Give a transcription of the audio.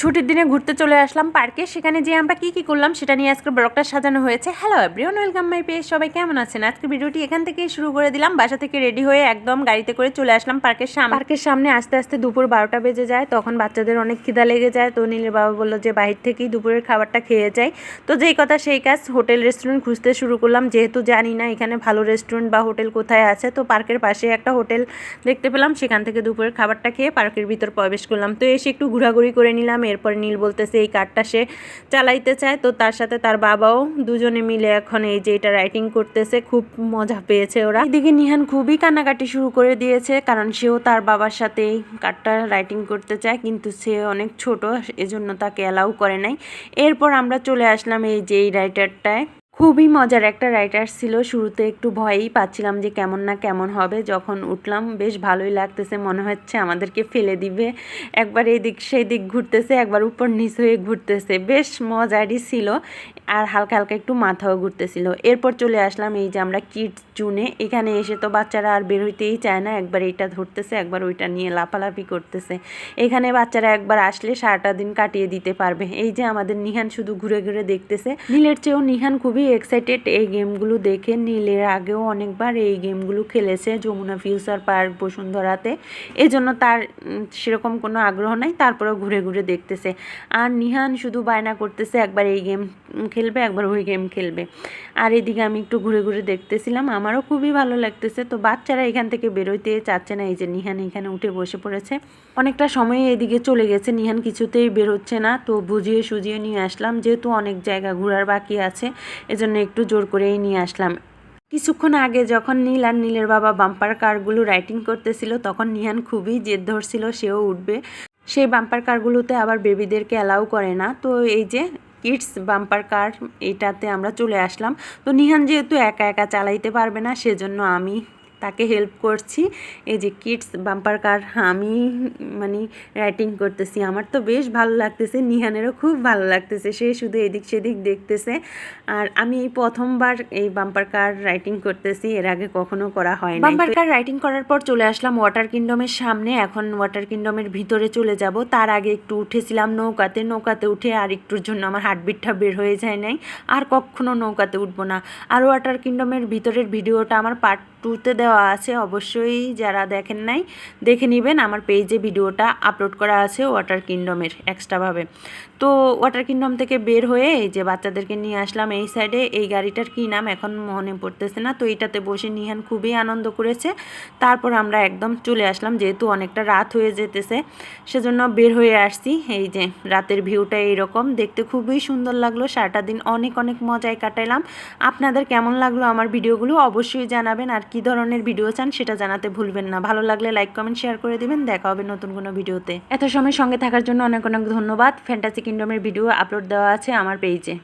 ছুটির দিনে ঘুরতে চলে আসলাম পার্কে। সেখানে যে আমরা কি কি করলাম সেটা নিয়ে আজকে ব্লগটা সাজানো হয়েছে। Hello everyone welcome my page সবাই কেমন আছেন? আজকে ভিডিওটি এখান থেকেই শুরু করে দিলাম। বাসা থেকে রেডি হয়ে একদম গাড়িতে করে চলে আসলাম পার্কের সামনে। পার্কের সামনে আস্তে আস্তে দুপুর বারোটা বেজে যায়, তখন বাচ্চাদের অনেক খিদা লেগে যায়। তো নীলের বাবা বলল যে বাহির থেকেই দুপুরের খাবারটা খেয়ে যাই। তো যেই কথা সেই কাজ, হোটেল রেস্টুরেন্ট খুঁজতে শুরু করলাম। যেহেতু জানি না এখানে ভালো রেস্টুরেন্ট বা হোটেল কোথায় আছে, তো পার্কের পাশে একটা হোটেল দেখতে পেলাম। সেখান থেকে দুপুরের খাবারটা খেয়ে পার্কের ভিতর প্রবেশ করলাম। তো এসে একটু ঘোরাঘুরি করে নিলাম এরপরে নীল বলতেছে, এই কার্ডটা সে চালাইতে চায়। তো তার সাথে তার বাবাও দুজনে মিলে এখন এই যে এটা রাইটিং করতেছে, খুব মজা পেয়েছে ওরা। এদিকে নিহান খুবই কান্নাকাটি শুরু করে দিয়েছে, কারণ সেও তার বাবার সাথে এই কার্ডটা রাইটিং করতে চায়, কিন্তু সে অনেক ছোট, এজন্য তাকে অ্যালাউ করে নাই। এরপর আমরা চলে আসলাম এই যে এই রাইটারটায় খুবই মজার একটা রাইটার ছিল। শুরুতে একটু ভয়ই পাচ্ছিলাম যে কেমন না কেমন হবে। যখন উঠলাম, বেশ ভালোই লাগতেছে। মনে হচ্ছে আমাদেরকে ফেলে দিবে। একবার এই দিক সেই দিক ঘুরতেছে, একবার উপর নিচ হয়ে ঘুরতেছে। বেশ মজারই ছিল। আর হালকা হালকা একটু মাথাও ঘুরতেছিল। এরপর চলে আসলাম এই যে আমরা কিডস জুনে এখানে এসে তো বাচ্চারা আর বের হইতেই চায় না। একবার এইটা ধরতেছে, একবার ওইটা নিয়ে লাফালাফি করতেছে। এখানে বাচ্চারা একবার আসলে সারাটা দিন কাটিয়ে দিতে পারবে। এই যে আমাদের নিহান শুধু ঘুরে ঘুরে দেখতেছে। নীলের চেয়েও নিহান খুবই এক্সাইটেড এই গেমগুলো দেখে নীলের আগেও অনেকবার এই গেমগুলো খেলেছে যমুনা ফিউচার পার্ক বসুন্ধরাতে। এই জন্য তার সেরকম কোনো আগ্রহ নাই, তারপরেও ঘুরে ঘুরে দেখতেছে। আর নিহান শুধু বায়না করতেছে, একবার এই গেম খেলবে, একবার ওই গেম খেলবে। আর এদিকে আমি একটু ঘুরে ঘুরে দেখতেছিলাম, আমারও খুবই ভালো লাগতেছে। তো বাচ্চারা এখান থেকে বেরোইতে চাচ্ছে না, এই যে নিহান এখানে উঠে বসে পড়েছে। অনেকটা সময় এদিকে চলে গেছে, নিহান কিছুতেই বেরোচ্ছে না। তো বুঝিয়ে সুজিয়ে নিয়ে আসলাম, যেহেতু অনেক জায়গা ঘোরার বাকি আছে এজন্য একটু জোর করেই নিয়ে আসলাম। কিছুক্ষণ আগে যখন নীল আর নীলের বাবা বাম্পার কারগুলো রাইটিং করতেছিল, তখন নিহান খুবই জেদ ধরছিল সেও উঠবে। সেই বাম্পার কারগুলোতে আবার বেবিদেরকে অ্যালাউ করে না। তো এই যে কিডস বাম্পার কার, এটাতে আমরা চলে আসলাম। তো নিহান যেহেতু একা একা চালাইতে পারবে না, সেজন্য আমি তাকে হেল্প করছি। এই যে কিডস বাম্পার কার আমি মানে রাইটিং করতেছি। আমার তো বেশ ভালো লাগতেছে নিহানেরও খুব ভালো লাগতেছে। সে শুধু এদিক সেদিক দেখতেছে। আর আমি এই প্রথমবার এই বাম্পার কার রাইটিং করতেছি এর আগে কখনো করা হয় না বাম্পার কার রাইটিং করার পর চলে আসলাম ওয়াটার কিংডমের সামনে। এখন ওয়াটার কিংডমের ভিতরে চলে যাব। তার আগে একটু উঠেছিলাম নৌকাতে। নৌকাতে উঠে আর একটুর জন্য আমার হার্টবিটটা বের হয়ে যায় নাই। আর কখনো নৌকাতে উঠবো না। আর ওয়াটার কিংডমের ভিতরের ভিডিওটা আমার পার্ট টুতে দেওয়া আছে অবশ্যই যারা দেখেন নাই, দেখে নেবেন। আমার পেজে ভিডিওটা আপলোড করা আছে ওয়াটার কিংডমের এক্সট্রাভাবে তো ওয়াটার কিংডম থেকে বের হয়ে এই যে বাচ্চাদেরকে নিয়ে আসলাম এই সাইডে এই গাড়িটার কী নাম এখন মনে পড়তেছে না। তো এইটাতে বসে নিহান খুবই আনন্দ করেছে। তারপর আমরা একদম চলে আসলাম, যেহেতু অনেকটা রাত হয়ে যেতেছে, সেজন্য বের হয়ে আসছি। এই যে রাতের ভিউটা এইরকম, দেখতে খুবই সুন্দর লাগল। সারাটা দিন অনেক অনেক মজায় কাটাইলাম। আপনাদের কেমন লাগল আমার ভিডিওগুলো অবশ্যই জানাবেন। আর কি ধরনের ভিডিও চান, সেটা জানাতে ভুলবেন না। ভালো লাগলে লাইক, কমেন্ট, শেয়ার করে দিবেন। দেখা হবে নতুন কোনো ভিডিওতে। এত সময় সঙ্গে থাকার জন্য অনেক অনেক ধন্যবাদ। ফ্যান্টাসি কিংডমের ভিডিও আপলোড দেওয়া আছে আমার পেজে।